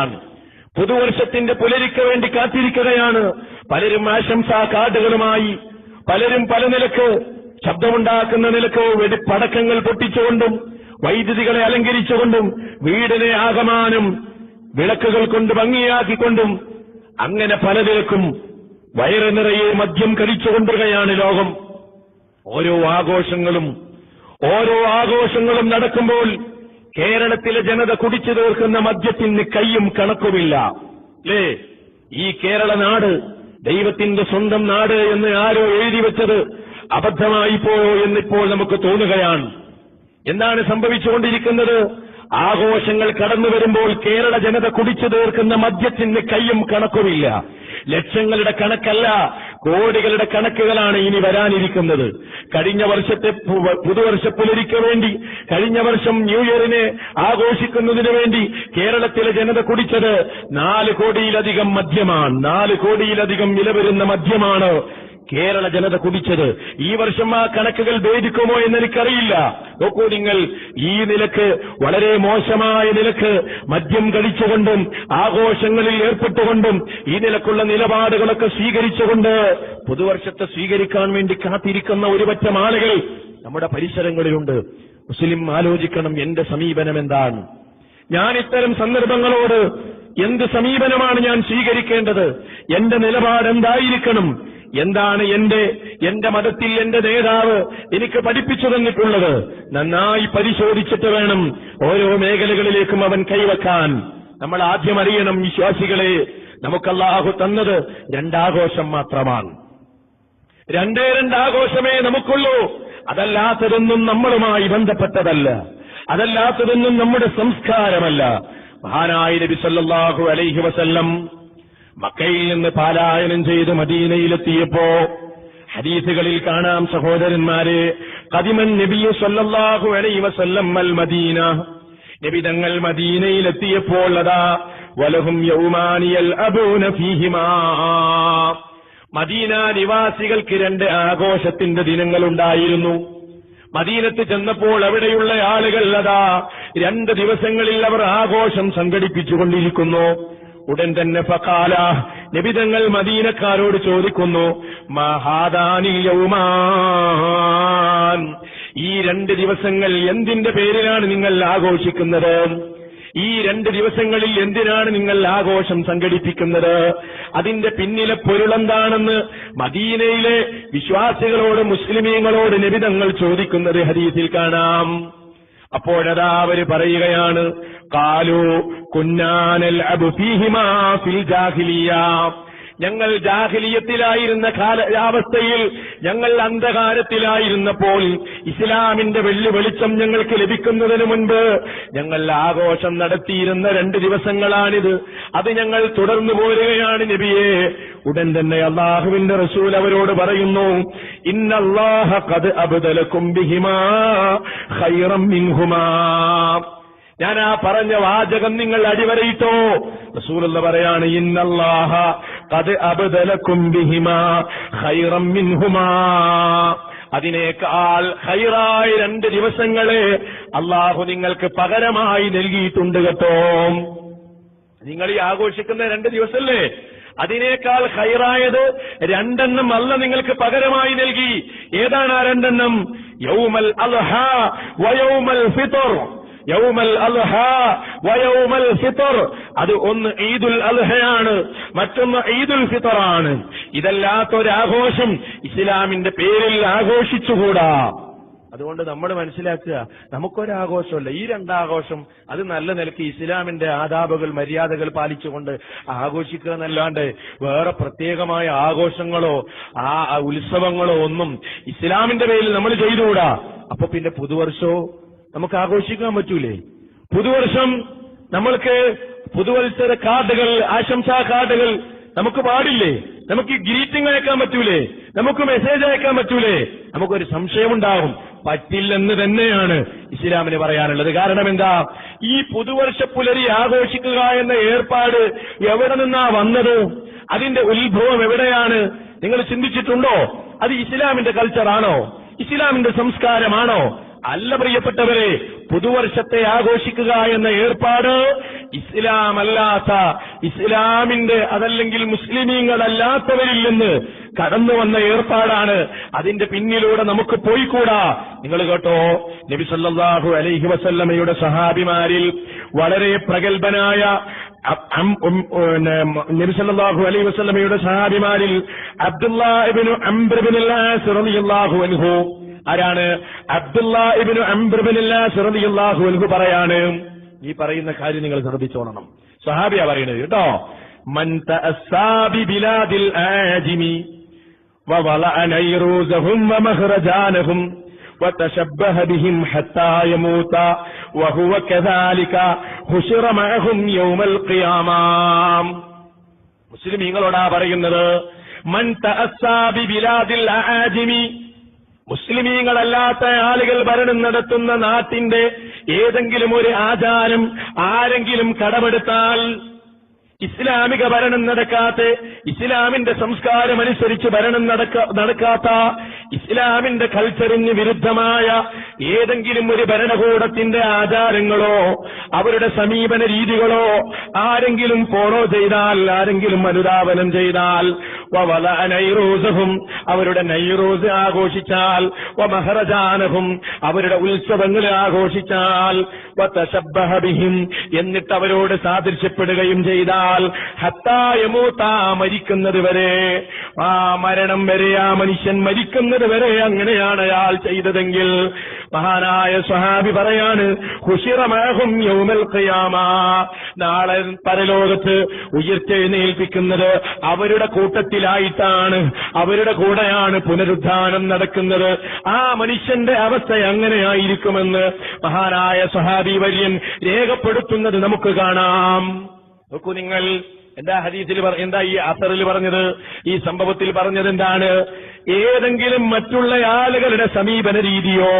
ആണ്. പുതുവർഷത്തിന്റെ പുലരിക്ക് വേണ്ടി കാത്തിരിക്കുകയാണ്. പലരും ആശംസാ കാർഡുകളുമായി പലരും പല നിലയ്ക്ക് ശബ്ദമുണ്ടാക്കുന്ന നിലയ്ക്ക് വെടിപ്പടക്കങ്ങൾ പൊട്ടിച്ചുകൊണ്ടും വൈദ്യുതികളെ അലങ്കരിച്ചുകൊണ്ടും വീടിനെ ആകമാനം വിളക്കുകൾ കൊണ്ട് ഭംഗിയാക്കിക്കൊണ്ടും അങ്ങനെ പല നിലക്കും വയറ് നിറയെ മദ്യം കഴിച്ചുകൊണ്ടുകയാണ് ലോകം. ഓരോ ആഘോഷങ്ങളും ഓരോ ആഘോഷങ്ങളും നടക്കുമ്പോൾ കേരളത്തിലെ ജനത കുടിച്ചു തീർക്കുന്ന മദ്യത്തിന് കൈയും കണക്കുമില്ല. അല്ലേ ഈ കേരള നാട് ദൈവത്തിന്റെ സ്വന്തം നാട് എന്ന് ആരോ എഴുതി വെച്ചത് അബദ്ധമായി പോയോ എന്നിപ്പോൾ നമുക്ക് തോന്നുകയാണ്. എന്താണ് സംഭവിച്ചുകൊണ്ടിരിക്കുന്നത്? ആഘോഷങ്ങൾ കടന്നു വരുമ്പോൾ കേരള ജനത കുടിച്ചു തീർക്കുന്ന മദ്യത്തിന് കൈയും കണക്കുമില്ല. ലക്ഷങ്ങളുടെ കണക്കല്ല കോടികളുടെ കണക്കുകളാണ് ഇനി വരാനിരിക്കുന്നത്. കഴിഞ്ഞ വർഷത്തെ പുതുവർഷ പുലരിക്ക് വേണ്ടി കഴിഞ്ഞ വർഷം ന്യൂ ഇയറിനെ ആഘോഷിക്കുന്നതിന് വേണ്ടി കേരളത്തിലെ ജനത കുടിച്ചത് നാല് കോടിയിലധികം മദ്യമാണ് നാല് കോടിയിലധികം വില വരുന്ന മദ്യമാണ്. കേരള ജനത കുടിച്ചത്. ഈ വർഷം ആ കണക്കുകൾ ഭേദിക്കുമോ എന്ന് എനിക്കറിയില്ല നോക്കൂ നിങ്ങൾ ഈ നിലയ്ക്ക് വളരെ മോശമായ നിലയ്ക്ക് മദ്യം കഴിച്ചുകൊണ്ടും ആഘോഷങ്ങളിൽ ഏർപ്പെട്ടുകൊണ്ടും ഈ നിലക്കുള്ള നിലപാടുകളൊക്കെ സ്വീകരിച്ചുകൊണ്ട് പുതുവർഷത്തെ സ്വീകരിക്കാൻ വേണ്ടി കാത്തിരിക്കുന്ന ഒരുപറ്റം ആളുകൾ നമ്മുടെ പരിസരങ്ങളിലുണ്ട്. മുസ്ലിം ആലോചിക്കണം എന്റെ സമീപനം എന്താണ്? ഞാൻ ഇത്തരം സന്ദർഭങ്ങളോട് എന്ത് സമീപനമാണ് ഞാൻ സ്വീകരിക്കേണ്ടത്? എന്റെ നിലപാട് എന്തായിരിക്കണം? എന്താണ് എന്റെ എന്റെ മതത്തിൽ എന്റെ നേതാവ് എനിക്ക് പഠിപ്പിച്ചു തന്നിട്ടുള്ളത്? നന്നായി പരിശോധിച്ചിട്ട് വേണം ഓരോ മേഖലകളിലേക്കും അവൻ കൈവക്കാൻ. നമ്മൾ ആദ്യം അറിയണം വിശ്വാസികളെ നമുക്കല്ലാഹു തന്നത് രണ്ടാഘോഷം മാത്രമാണ്. രണ്ടേ രണ്ടാഘോഷമേ നമുക്കുള്ളൂ. അതല്ലാത്തതൊന്നും നമ്മളുമായി ബന്ധപ്പെട്ടതല്ല. അതല്ലാത്തതൊന്നും നമ്മുടെ സംസ്കാരമല്ല. മഹാനായ നബി സല്ലല്ലാഹു അലൈഹി വസല്ലം മക്കയിൽ നിന്ന് പാലായനം ചെയ്ത് മദീനയിലെത്തിയപ്പോ ഹദീസുകളിൽ കാണാം സഹോദരന്മാരെ കദിമൻ നബിയു സല്ലല്ലാഹു അലൈഹി വസല്ലം അൽ മദീന. നബി തങ്ങൾ മദീനയിലെത്തിയപ്പോൾ അതാ വലഹും യൗമാനിയൽ അബൂന ഫീഹിമാ. മദീന നിവാസികൾക്ക് രണ്ട് ആഘോഷത്തിന്റെ ദിനങ്ങളുണ്ടായിരുന്നു. മദീനത്ത് ചെന്നപ്പോൾ അവിടെയുള്ള ആളുകൾ അതാ രണ്ട് ദിവസങ്ങളിൽ അവർ ആഘോഷം സംഘടിപ്പിച്ചുകൊണ്ടിരിക്കുന്നു. ഉടൻ തന്നെ ഫക്കാല നിബിതങ്ങൾ മദീനക്കാരോട് ചോദിക്കുന്നു മഹാദാനി യൗമാൻ? ഈ രണ്ട് ദിവസങ്ങൾ എന്തിന്റെ പേരിലാണ് നിങ്ങൾ ആഘോഷിക്കുന്നത്? ഈ രണ്ട് ദിവസങ്ങളിൽ എന്തിനാണ് നിങ്ങൾ ആഘോഷം സംഘടിപ്പിക്കുന്നത്? അതിന്റെ പിന്നിലെ പൊരുളെന്താണെന്ന് മദീനയിലെ വിശ്വാസികളോട് മുസ്ലിമീങ്ങളോട് നിബിതങ്ങൾ ചോദിക്കുന്നത് ഹദീസിൽ കാണാം. അപ്പോഴതാ അവർ പറയുകയാണ് കാലു കുന്നാനൽ അബുഫീഹിമാ ഫിൽ ജാഹിലിയ ഞങ്ങൾ ജാഹിലിയത്തിലായിരുന്ന അവസ്ഥയിൽ ഞങ്ങൾ അന്ധകാരത്തിലായിരുന്നപ്പോൾ ഇസ്ലാമിന്റെ വെള്ളി വെളിച്ചം ഞങ്ങൾക്ക് ലഭിക്കുന്നതിന് മുൻപ് ഞങ്ങൾ ആഘോഷം നടത്തിയിരുന്ന രണ്ട് ദിവസങ്ങളാണിത്. അത് ഞങ്ങൾ തുടർന്നു പോരുകയാണ് നബിയെ. ഉടൻ തന്നെ അള്ളാഹുവിന്റെ റസൂൽ അവരോട് പറയുന്നു ഇന്നല്ലാഹ കത് അബുദല ബിഹിമാ ഹൈറം മിൻഹുമാ. ഞാൻ ആ പറഞ്ഞ വാചകം നിങ്ങൾ അടിവരയിട്ടോ? റസൂലുള്ള പറയാണ് ഇന്നല്ലാഹ കത് അബദലക്കും ബിഹിമാ ഖൈറം മിൻഹുമാ. അതിനേക്കാൾ ഹൈറായ രണ്ട് ദിവസങ്ങളെ അള്ളാഹു നിങ്ങൾക്ക് പകരമായി നൽകിയിട്ടുണ്ട് കേട്ടോ. നിങ്ങൾ ഈ ആഘോഷിക്കുന്ന രണ്ട് ദിവസമല്ലേ അതിനേക്കാൾ ഹൈറായത് രണ്ടെണ്ണം അല്ല നിങ്ങൾക്ക് പകരമായി നൽകി. ഏതാണ് ആ രണ്ടെണ്ണം? യൗമൽ അൽഹ വയൗമൽ ഫിത്തർ യൗമൽ അൽഹ വയൗമൽ ഫിത്തർ. അത് ഒന്ന് ഈദുൽ അൽഹയാണ് മറ്റൊന്ന് ഈദുൽ ഫിത്തറാണ്. ഇതല്ലാത്തൊരാഘോഷം ഇസ്ലാമിന്റെ പേരിൽ ആഘോഷിച്ചുകൂടാ. അതുകൊണ്ട് നമ്മൾ മനസ്സിലാക്കുക നമുക്കൊരാഘോഷമല്ല. ഈ രണ്ടാഘോഷം അത് നല്ല നിലയ്ക്ക് ഇസ്ലാമിന്റെ ആദാബുകൾ മര്യാദകൾ പാലിച്ചുകൊണ്ട് ആഘോഷിക്കുക എന്നല്ലാണ്ട് വേറെ പ്രത്യേകമായ ആഘോഷങ്ങളോ ആ ഉത്സവങ്ങളോ ഒന്നും ഇസ്ലാമിന്റെ പേരിൽ നമ്മൾ ചെയ്തുകൂടാ. അപ്പൊ പിന്നെ പുതുവർഷോ നമുക്ക് ആഘോഷിക്കാൻ പറ്റൂലേ? പുതുവർഷം നമ്മൾക്ക് പുതുവത്സര കാർഡുകൾ ആശംസാ കാർഡുകൾ നമുക്ക് പാടില്ലേ? നമുക്ക് ഗ്രീറ്റിംഗ് അയക്കാൻ പറ്റൂലേ? നമുക്ക് മെസ്സേജ് അയക്കാൻ പറ്റൂലേ? നമുക്കൊരു സംശയമുണ്ടാകും. പറ്റില്ലെന്ന് തന്നെയാണ് ഇസ്ലാമിന് പറയാനുള്ളത്. കാരണം എന്താ? ഈ പുതുവർഷ പുലരി ആഘോഷിക്കുക എന്ന ഏർപ്പാട് എവിടെ നിന്നാ വന്നത്? അതിന്റെ ഉത്ഭവം എവിടെയാണ്? നിങ്ങൾ ചിന്തിച്ചിട്ടുണ്ടോ? അത് ഇസ്ലാമിന്റെ കൾച്ചറാണോ ഇസ്ലാമിന്റെ സംസ്കാരമാണോ? അല്ല പ്രിയപ്പെട്ടവരെ പുതുവർഷത്തെ ആഘോഷിക്കുക എന്ന ഏർപ്പാട് ഇസ്ലാമല്ലാത്ത ഇസ്ലാമിന്റെ അതല്ലെങ്കിൽ മുസ്ലിമീങ്ങളല്ലാത്തവരിൽ നിന്ന് കടന്നു വന്ന ഏർപ്പാടാണ്. അതിന്റെ പിന്നിലൂടെ നമുക്ക് പോയിക്കൂടാ. നിങ്ങൾ കേട്ടോ നബി സല്ലല്ലാഹു അലൈഹി വസല്ലമയുടെ സഹാബിമാരിൽ വളരെ പ്രഗത്ഭനായ നബി സല്ലല്ലാഹു അലൈഹി വസല്ലമയുടെ സഹാബിമാരിൽ ആസ് റളിയല്ലാഹു അൻഹു ആരാണ് അബ്ദുല്ലാഹിബ്നു അംർ ഇബ്നുൽ ആസ് റളിയല്ലാഹു അൻഹു പറയാണ് ഈ പറയുന്ന കാര്യം നിങ്ങൾ ശ്രദ്ധിച്ചോളണം സഹാബിയാ പറയുന്നത് കേട്ടോ മൻ തഅസ്സാ ബിബിലാദിൽ ആജിമി وضلع نيروزهم ومخرجانهم وتشبه بهم حتى يموت وهو كذلك حشر معهم يوم القيامة മുസ്ലിമീങ്ങളോടാ പറയുന്നത് മൻ തഅസ്സാ ബിബിലാദിൽ ആജിമി മുസ്ലിമീങ്ങളല്ലാത്ത ആളുകൾ ഭരണം നടത്തുന്ന നാട്ടിന്റെ ഏതെങ്കിലും ഒരു ആചാരം ആരെങ്കിലും കടമെടുത്താൽ ഇസ്ലാമിക ഭരണം നടക്കാത്ത ഇസ്ലാമിന്റെ സംസ്കാരം അനുസരിച്ച് ഭരണം നടക്ക നടക്കാത്ത ഇസ്ലാമിന്റെ കൾച്ചറിന് വിരുദ്ധമായ ഏതെങ്കിലും ഒരു ഭരണകൂടത്തിന്റെ ആചാരങ്ങളോ അവരുടെ സമീപന രീതികളോ ആരെങ്കിലും ഫോളോ ചെയ്താൽ ആരെങ്കിലും അനുധാവനം ചെയ്താൽ നൈറോസഹും അവരുടെ നൈറൂസ് ആഘോഷിച്ചാൽ മഹറജാനഹും അവരുടെ ഉത്സവങ്ങൾ ആഘോഷിച്ചാൽ വതശബ്ബഹ ബിഹിം. എന്നിട്ട് അവരോട് സാദൃശ്യപ്പെടുകയും ചെയ്താൽ ഹത്തായമൂത്ത മരിക്കുന്നത് വരെ ആ മരണം വരെ ആ മനുഷ്യൻ മരിക്കുന്നത് വരെ അങ്ങനെയാണ് അയാൾ ചെയ്തതെങ്കിൽ മഹാനായ സ്വഹാബി പറയാണ് ഹുഷിറമാകും യൗമൽ ഖിയാമ. നാളെ പരലോകത്ത് ഉയർത്തെഴുന്നേൽപ്പിക്കുന്നത് അവരുടെ കൂട്ടത്തിലായിട്ടാണ് അവരുടെ കൂടെയാണ് പുനരുദ്ധാനം നടക്കുന്നത്. ആ മനുഷ്യന്റെ അവസ്ഥ അങ്ങനെയായിരിക്കുമെന്ന് മഹാനായ സ്വഹാബി വര്യൻ രേഖപ്പെടുത്തുന്നത് നമുക്ക് കാണാം. നോക്കൂ നിങ്ങൾ എന്താ ഹദീസിൽ എന്താ ഈ അസറിൽ പറഞ്ഞത്? ഈ സംഭവത്തിൽ പറഞ്ഞത് എന്താണ്? ഏതെങ്കിലും മറ്റുള്ള ആളുകളുടെ സമീപന രീതിയോ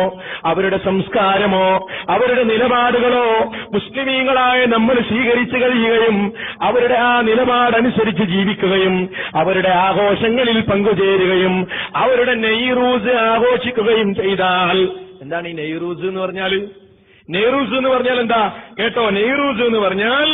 അവരുടെ സംസ്കാരമോ അവരുടെ നിലപാടുകളോ മുസ്ലിമീങ്ങളായ നമ്മൾ സ്വീകരിച്ചു കഴിയുകയും അവരുടെ ആ നിലപാടനുസരിച്ച് ജീവിക്കുകയും അവരുടെ ആഘോഷങ്ങളിൽ പങ്കുചേരുകയും അവരുടെ നെയ്റൂസ് ആഘോഷിക്കുകയും ചെയ്താൽ എന്താണ് ഈ നെയ്റൂസ് എന്ന് പറഞ്ഞാൽ നെയ്റൂസ് എന്ന് പറഞ്ഞാൽ എന്താ? കേട്ടോ നെയ്റൂസ് എന്ന് പറഞ്ഞാൽ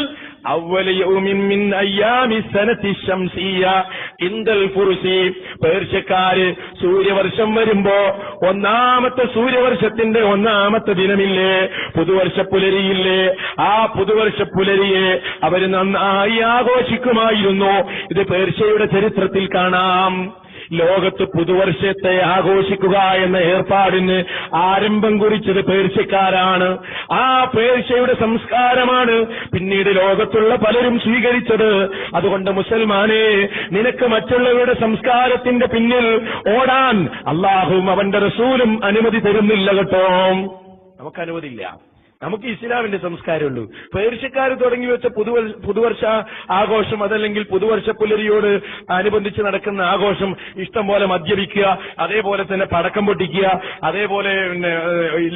പേർഷ്യക്കാര് സൂര്യവർഷം വരുമ്പോ ഒന്നാമത്തെ സൂര്യവർഷത്തിന്റെ ഒന്നാമത്തെ ദിനമില്ലേ? പുതുവർഷ പുലരിയില്ലേ ആ പുതുവർഷ പുലരിയെ അവർ നന്നായി ആഘോഷിക്കുമായിരുന്നു. ഇത് പേർഷ്യയുടെ ചരിത്രത്തിൽ കാണാം. ലോകത്ത് പുതുവർഷത്തെ ആഘോഷിക്കുക എന്ന ഏർപ്പാടിന് ആരംഭം കുറിച്ചത് പേർഷ്യക്കാരാണ്. ആ പേർഷ്യയുടെ സംസ്കാരമാണ് പിന്നീട് ലോകത്തുള്ള പലരും സ്വീകരിച്ചത്. അതുകൊണ്ട് മുസൽമാനെ നിനക്ക് മറ്റുള്ളവരുടെ സംസ്കാരത്തിന്റെ പിന്നിൽ ഓടാൻ അള്ളാഹും അവന്റെ റസൂലും അനുമതി തരുന്നില്ല കേട്ടോ. നമുക്ക് അനുമതിയില്ല നമുക്ക് ഇസ്ലാമിന്റെ സംസ്കാരമുള്ളൂ. പേർഷ്യക്കാർ തുടങ്ങി വെച്ച പുതുവ പുതുവർഷ ആഘോഷം അതല്ലെങ്കിൽ പുതുവർഷ പുലരിയോട് അനുബന്ധിച്ച് നടക്കുന്ന ആഘോഷം ഇഷ്ടം പോലെ മദ്യപിക്കുക അതേപോലെ തന്നെ പടക്കം പൊട്ടിക്കുക അതേപോലെ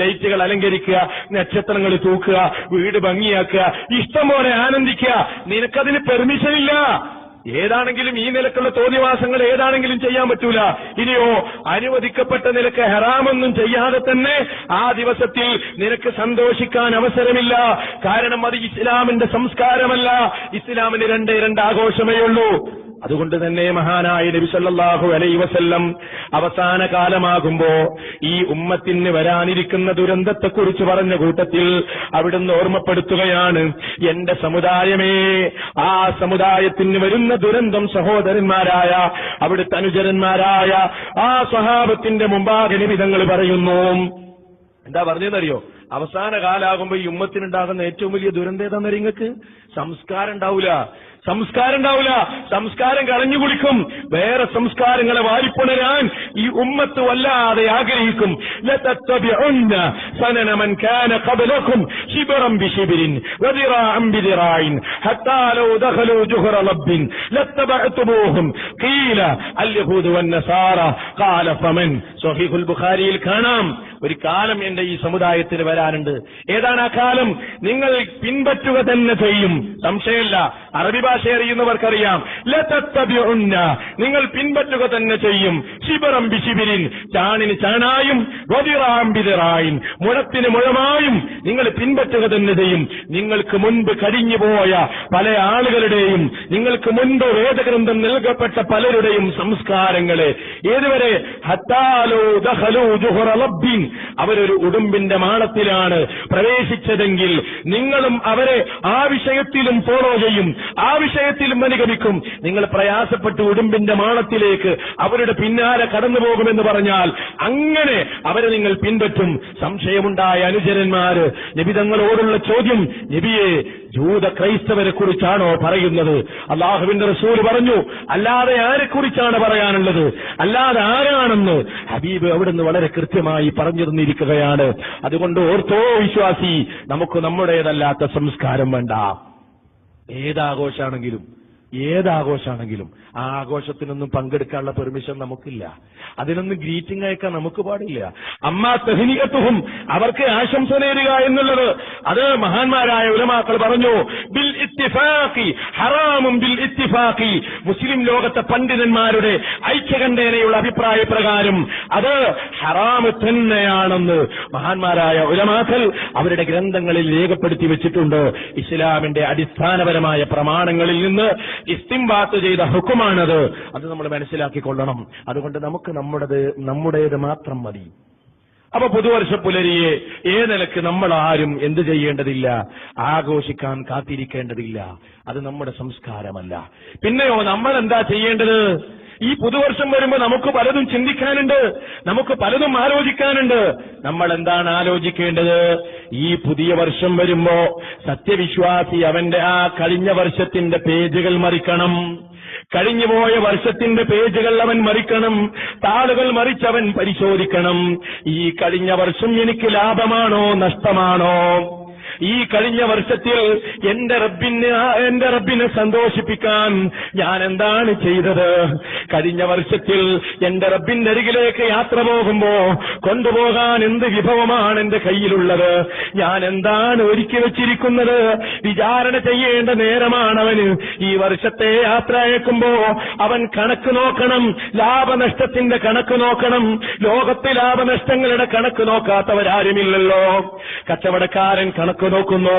ലൈറ്റുകൾ അലങ്കരിക്കുക നക്ഷത്രങ്ങൾ തൂക്കുക വീട് ഭംഗിയാക്കുക ഇഷ്ടം പോലെ ആനന്ദിക്കുക. നിനക്കതിന് പെർമിഷൻ ഇല്ല ഏതാണെങ്കിലും ഈ നിലക്കുള്ള തോന്നിവാസങ്ങൾ ഏതാണെങ്കിലും ചെയ്യാൻ പറ്റൂല. ഇനിയോ അനുവദിക്കപ്പെട്ട നിലയ്ക്ക് ഹെറാമൊന്നും ചെയ്യാതെ തന്നെ ആ ദിവസത്തിൽ നിനക്ക് സന്തോഷിക്കാൻ അവസരമില്ല. കാരണം അത് ഇസ്ലാമിന്റെ സംസ്കാരമല്ല. ഇസ്ലാമിന് രണ്ടേ രണ്ട് ആഘോഷമേ ഉള്ളൂ. അതുകൊണ്ട് തന്നെ മഹാനായ നബി സല്ലല്ലാഹു അലൈഹി വസല്ലം അവസാന കാലമാകുമ്പോ ഈ ഉമ്മത്തിന് വരാനിരിക്കുന്ന ദുരന്തത്തെക്കുറിച്ച് പറഞ്ഞ കൂട്ടത്തിൽ അവിടുന്ന് ഓർമ്മപ്പെടുത്തുകയാണ് എന്റെ സമുദായമേ ആ സമുദായത്തിന് വരുന്ന ദുരന്തം സഹോദരന്മാരായ അവിടുത്തെ അനുചരന്മാരായ ആ സ്വഭാവത്തിന്റെ മുമ്പാകെ നിമിതങ്ങൾ പറയുന്നു. എന്താ പറഞ്ഞതെന്നറിയോ? അവസാന കാലാകുമ്പോ ഈ ഉമ്മത്തിനുണ്ടാകുന്ന ഏറ്റവും വലിയ ദുരന്തം ഏതാണെന്നറിയ സംസ്കാരം ഉണ്ടാവൂല. സംസ്കാരം ഉണ്ടാവില്ല സംസ്കാരം കളഞ്ഞു കുടിക്കും വേറെ സംസ്കാരങ്ങളെ വാരിപ്പുണരാൻ ഈ ഉമ്മത്ത് വല്ലാതെ ആഗ്രഹിക്കും لتتبعن سنن من كان قبلكم شبرا بشبر وذراعا بذراع حتى لو دخلوا جهر لب لاتبعتموهم قيل اليهود والنصارى قال فمن സൊഹീഹുൽ ബുഖാരിയിൽ കാണാം. ഒരു കാലം എന്റെ ഈ സമുദായത്തിൽ വരാനുണ്ട്. ഏതാണ് ആ കാലം? നിങ്ങൾ പിൻപറ്റുക തന്നെ ചെയ്യും. സംശയമില്ല. അറബി ഭാഷ അറിയുന്നവർക്കറിയാം. ലതത്തബിഉന്ന നിങ്ങൾ പിൻപറ്റുക തന്നെ ചെയ്യും. ശിബിറം ബിശിബിരിൻ. ചാണിന് ചാണായും വതിറാം ബിതിറായും. മുഴത്തിന് മുഴമായും നിങ്ങൾ പിൻപറ്റുക തന്നെ ചെയ്യും. നിങ്ങൾക്ക് മുൻപ് കഴിഞ്ഞു പോയ പല ആളുകളുടെയും നിങ്ങൾക്ക് മുൻപ് വേദഗ്രന്ഥം നൽകപ്പെട്ട പലരുടെയും സംസ്കാരങ്ങളെ ഏതുവരെ? ഹത്താൽ അവരൊരു ഉടുമ്പിന്റെ മാളത്തിലാണ് പ്രവേശിച്ചതെങ്കിൽ നിങ്ങളും അവരെ ആ വിഷയത്തിലും ഫോളോ ചെയ്യും. ആ വിഷയത്തിലും അനുഗമിക്കും. നിങ്ങൾ പ്രയാസപ്പെട്ട് ഉടുമ്പിന്റെ മാളത്തിലേക്ക് അവരുടെ പിന്നാലെ കടന്നു പോകുമെന്ന് പറഞ്ഞാൽ അങ്ങനെ അവരെ നിങ്ങൾ പിൻപറ്റും. സംശയമുണ്ടായ അനുചരന്മാര് നിബിതങ്ങളോടുള്ള ചോദ്യം നബിയെ ജൂത ക്രൈസ്തവരെ കുറിച്ചാണോ പറയുന്നത്? അള്ളാഹുവിന്റെ റസൂൽ പറഞ്ഞു അല്ലാതെ ആരെക്കുറിച്ചാണ് പറയാനുള്ളത്? അല്ലാതെ ആരാണെന്ന് ഹബീബ് അവിടുന്ന് വളരെ കൃത്യമായി പറഞ്ഞു തന്നിരിക്കുകയാണ് അതുകൊണ്ട് ഓർത്തോ വിശ്വാസി നമുക്ക് നമ്മുടേതല്ലാത്ത സംസ്കാരം വേണ്ട. ഏതാഘോഷാണെങ്കിലും ഏതാഘോഷാണെങ്കിലും ആ ആഘോഷത്തിനൊന്നും പങ്കെടുക്കാനുള്ള പെർമിഷൻ നമുക്കില്ല. അതിനൊന്നും ഗ്രീറ്റിംഗ് അയക്കാൻ നമുക്ക് പാടില്ല. അമ്മ തെഹിനികത്വവും അവർക്ക് ആശംസ നേരുക എന്നുള്ളത് അത് മഹാന്മാരായ ഉലമാക്കൾ പറഞ്ഞു ബിൽ ഇത്തിഫാഖി ഹറാമും ബിൽ ഇത്തിഫാഖി. മുസ്ലിം ലോകത്തെ പണ്ഡിതന്മാരുടെ ഐക്യകണ്ഠേനയുള്ള അഭിപ്രായ പ്രകാരം അത് ഹറാമ് തന്നെയാണെന്ന് മഹാന്മാരായ ഉലമാക്കൾ അവരുടെ ഗ്രന്ഥങ്ങളിൽ രേഖപ്പെടുത്തി വെച്ചിട്ടുണ്ട്. ഇസ്ലാമിന്റെ അടിസ്ഥാനപരമായ പ്രമാണങ്ങളിൽ നിന്ന് ഇസ്തിംബാത്ത് ചെയ്ത ഹുക്കുമാണത്. അത് നമ്മൾ മനസ്സിലാക്കിക്കൊള്ളണം. അതുകൊണ്ട് നമുക്ക് നമ്മുടേത് നമ്മുടേത് മാത്രം മതി. അപ്പൊ പുതുവർഷ പുലരിയെ ഏ നിലയ്ക്ക് നമ്മൾ ആരും എന്ത് ചെയ്യേണ്ടതില്ല? ആഘോഷിക്കാൻ കാത്തിരിക്കേണ്ടതില്ല. അത് നമ്മുടെ സംസ്കാരമല്ല. പിന്നെയോ നമ്മൾ എന്താ ചെയ്യേണ്ടത്? ഈ പുതുവർഷം വരുമ്പോൾ നമുക്ക് പലതും ചിന്തിക്കാനുണ്ട്. നമുക്ക് പലതും ആലോചിക്കാനുണ്ട്. നമ്മൾ എന്താണ് ആലോചിക്കേണ്ടത്? ഈ പുതിയ വർഷം വരുമ്പോ സത്യവിശ്വാസി അവന്റെ ആ കഴിഞ്ഞ വർഷത്തിന്റെ പേജുകൾ മറിക്കണം. കഴിഞ്ഞുപോയ വർഷത്തിന്റെ പേജുകൾ അവൻ മറിക്കണം താളുകൾ മറിച്ചവൻ പരിശോധിക്കണം. ഈ കഴിഞ്ഞ വർഷം എനിക്ക് ലാഭമാണോ നഷ്ടമാണോ? ഈ കഴിഞ്ഞ വർഷത്തിൽ എന്റെ റബ്ബിനെ എന്റെ റബ്ബിനെ സന്തോഷിപ്പിക്കാൻ ഞാൻ എന്താണ് ചെയ്തത്? കഴിഞ്ഞ വർഷത്തിൽ എന്റെ റബ്ബിന്റെ അരികിലേക്ക് യാത്ര പോകുമ്പോ കൊണ്ടുപോകാൻ എന്ത് വിഭവമാണ് എന്റെ കയ്യിലുള്ളത്? ഞാൻ എന്താണ് ഒരുക്കി വെച്ചിരിക്കുന്നത്? വിചാരണ ചെയ്യേണ്ട നേരമാണ് അവന് ഈ വർഷത്തെ യാത്ര അയക്കുമ്പോ അവൻ കണക്ക് നോക്കണം ലാഭനഷ്ടത്തിന്റെ കണക്ക് നോക്കണം. ലോകത്തെ ലാഭനഷ്ടങ്ങളുടെ കണക്ക് നോക്കാത്തവരാരുമില്ലല്ലോ. കച്ചവടക്കാരൻ കണക്ക് നോക്കുന്നു.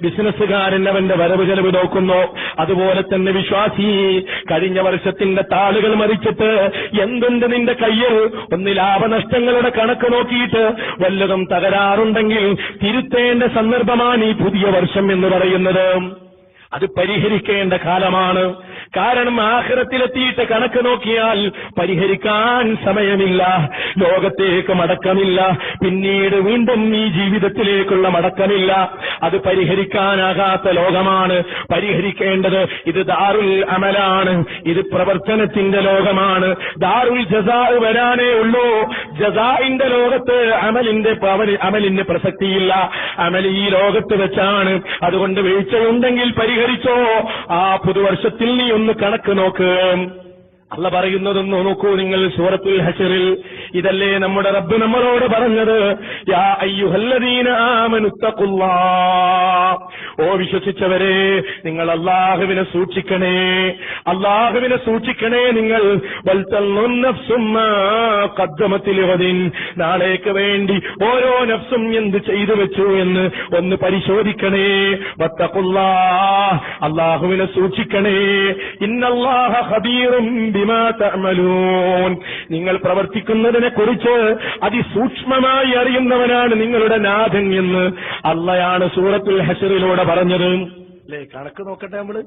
ബിസിനസ്സുകാരൻ അവന്റെ വരവ് ചെലവ് നോക്കുന്നു. അതുപോലെ തന്നെ വിശ്വാസി കഴിഞ്ഞ വർഷത്തിന്റെ താളുകൾ മറിച്ചിട്ട് എന്തുണ്ട് നിന്റെ കയ്യിൽ? ഒന്ന് ലാഭനഷ്ടങ്ങളുടെ കണക്ക് നോക്കിയിട്ട് വല്ലതും തകരാറുണ്ടെങ്കിൽ തിരുത്തേണ്ട സന്ദർഭമാണ് ഈ പുതിയ വർഷം എന്ന് പറയുന്നത്. അത് പരിഹരിക്കേണ്ട കാലമാണ്. കാരണം ആഹ്റത്തിലെത്തിയിട്ട് കണക്ക് നോക്കിയാൽ പരിഹരിക്കാൻ സമയമില്ല. ലോകത്തേക്ക് മടക്കമില്ല. പിന്നീട് വീണ്ടും ഈ ജീവിതത്തിലേക്കുള്ള മടക്കമില്ല. അത് പരിഹരിക്കാനാകാത്ത ലോകമാണ്. പരിഹരിക്കേണ്ടത് ഇത് ദാറുൽ അമലാണ്. ഇത് പ്രവർത്തനത്തിന്റെ ലോകമാണ്. ദാറുൽ ജസാ വരാനേ ഉള്ളൂ. ജസാഇന്റെ ലോകത്ത് അമലിന്റെ അമലിന്റെ അമലിന് പ്രസക്തിയില്ല. അമൽ ഈ ലോകത്ത് വെച്ചാണ്. അതുകൊണ്ട് വീഴ്ചയുണ്ടെങ്കിൽ പരിഹരിച്ചോ. ആ പുതുവർഷത്തിൽ നീ ഒന്ന് കണക്ക് നോക്ക്. അല്ല പറയുന്നതൊന്ന് നോക്കൂ നിങ്ങൾ സൂറത്തുൽ ഹഷറിൽ ഇതല്ലേ നമ്മുടെ റബ്ബ് നമ്മളോട് പറഞ്ഞത്? യാ അയ്യുഹല്ലദീന ഓ വിശ്വസിച്ചവരെ നിങ്ങൾ അള്ളാഹുവിനെ സൂക്ഷിക്കണേ. അള്ളാഹുവിനെ സൂക്ഷിക്കണേ നിങ്ങൾ. നാളേക്ക് വേണ്ടി ഓരോ നഫ്സും എന്ത് ചെയ്തു വെച്ചു എന്ന് ഒന്ന് പരിശോധിക്കണേ. അള്ളാഹുവിനെ സൂക്ഷിക്കണേ. ഇന്നല്ലാഹ ഹബീറും നിങ്ങൾ പ്രവർത്തിക്കുന്നതിനെ കുറിച്ച് അതിസൂക്ഷ്മമായി അറിയുന്നവനാണ് നിങ്ങളുടെ നാഥൻ എന്ന് അള്ളയാണ് സൂറത്തുൽ ഹസറിലൂടെ പറഞ്ഞത്. അല്ലേ കണക്ക് നോക്കട്ടെ നമ്മൾ.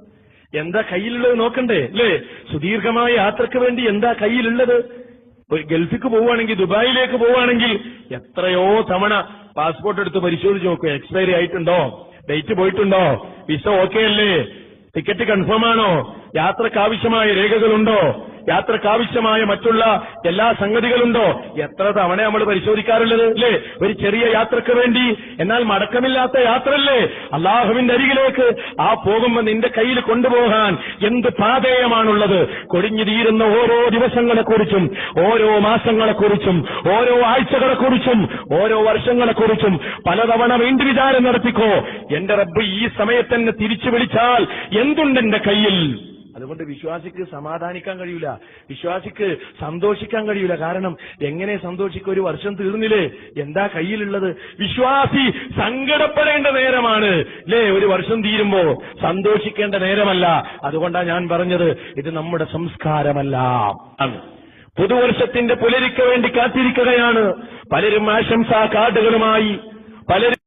എന്താ കയ്യിലുള്ളത് നോക്കണ്ടേ? അല്ലേ സുദീർഘമായ യാത്രയ്ക്ക് വേണ്ടി എന്താ കയ്യിലുള്ളത്? ഒരു ഗൾഫിക്ക് പോവുകയാണെങ്കിൽ ദുബായിലേക്ക് പോവുകയാണെങ്കിൽ എത്രയോ തവണ പാസ്പോർട്ട് എടുത്ത് പരിശോധിച്ച് നോക്കുക എക്സ്പയറി ആയിട്ടുണ്ടോ? ഡേറ്റ് പോയിട്ടുണ്ടോ? വിസ ഓക്കെ അല്ലേ? ടിക്കറ്റ് കൺഫേം ആണോ? യാത്രയ്ക്ക് ആവശ്യമായ രേഖകളുണ്ടോ? യാത്രക്കാവശ്യമായ മറ്റുള്ള എല്ലാ സംഗതികളുണ്ടോ? എത്ര തവണ നമ്മൾ പരിശോധിക്കാറുള്ളത്? അല്ലേ? ഒരു ചെറിയ യാത്രയ്ക്ക് വേണ്ടി. എന്നാൽ മടക്കമില്ലാത്ത യാത്രല്ലേ അള്ളാഹുവിന്റെ അരികിലേക്ക് ആ പോകുമ്പോൾ നിന്റെ കയ്യിൽ കൊണ്ടുപോകാൻ എന്ത് പാതേയമാണുള്ളത്? കൊടിഞ്ഞു തീരുന്ന ഓരോ ദിവസങ്ങളെക്കുറിച്ചും ഓരോ മാസങ്ങളെക്കുറിച്ചും ഓരോ ആഴ്ചകളെക്കുറിച്ചും ഓരോ വർഷങ്ങളെക്കുറിച്ചും പലതവണ വീണ്ടും വിചാരം നടത്തിക്കോ? എന്റെ റബ്ബ് ഈ സമയത്തന്നെ തിരിച്ചു വിളിച്ചാൽ എന്തുണ്ട് എന്റെ കയ്യിൽ? അതുകൊണ്ട് വിശ്വാസിക്ക് സമാധാനിക്കാൻ കഴിയൂല. വിശ്വാസിക്ക് സന്തോഷിക്കാൻ കഴിയൂല. കാരണം എങ്ങനെ സന്തോഷിക്ക? ഒരു വർഷം തീർന്നില്ലേ? എന്താ കയ്യിലുള്ളത്? വിശ്വാസി സങ്കടപ്പെടേണ്ട നേരമാണ്. അല്ലേ ഒരു വർഷം തീരുമ്പോ സന്തോഷിക്കേണ്ട നേരമല്ല. അതുകൊണ്ടാണ് ഞാൻ പറഞ്ഞത് ഇത് നമ്മുടെ സംസ്കാരമല്ല. പുതുവർഷത്തിന്റെ പുലരിക്ക വേണ്ടി കാത്തിരിക്കുകയാണ്. പലരും ആശംസാ കാർഡുകളുമായി. പലരും